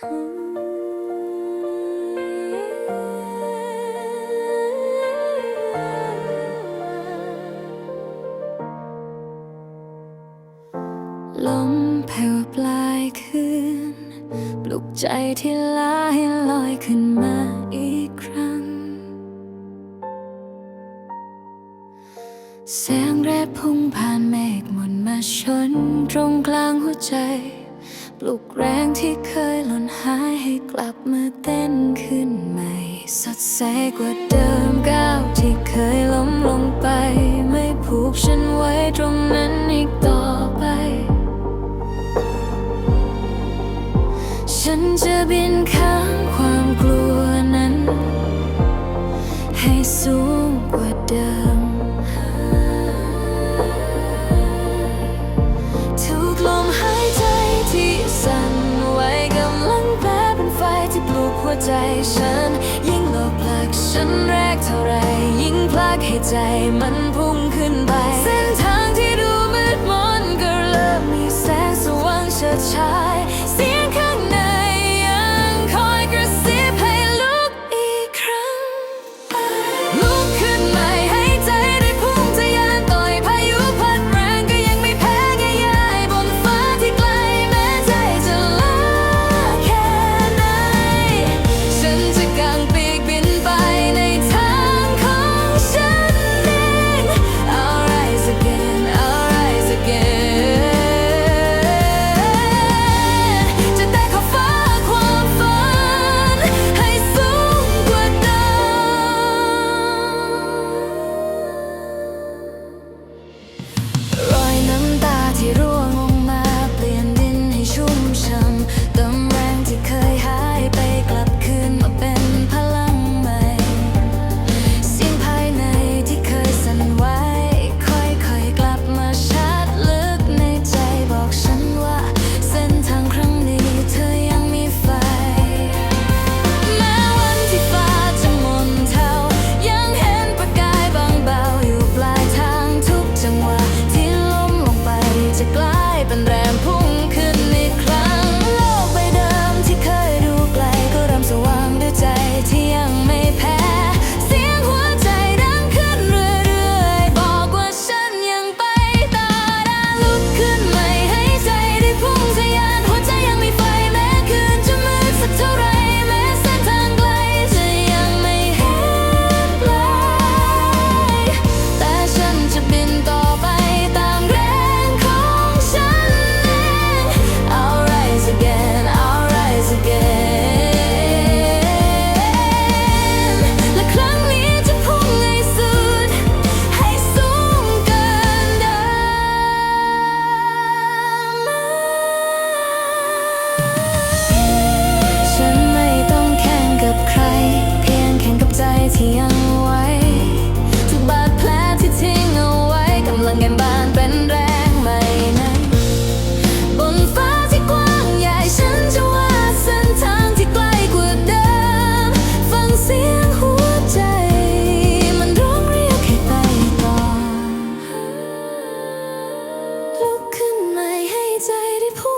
ลมแผ่วปลายคืน ปลุกใจที่ลาให้ลอยขึ้นมาอีกครั้ง แสงแรดพุ่งผ่านเมฆหมนมาชนตรงกลางหัวใจ ปลุกแรงที่เคยหล่นหายให้กลับมาเต้นขึ้นใหม่ สดใสกว่าเดิมก้าวที่เคยล้มลงไป ไม่ผูกฉันไว้ตรงนั้นอีกต่อไป ฉันจะบินข้ามความกลัวนั้น ให้สูงกว่าเดิม ใจฉัน ยิ่งโลกผลักฉันแรกเท่าไร ยิ่งพลักให้ใจมันพุ่งขึ้นไป 在地铺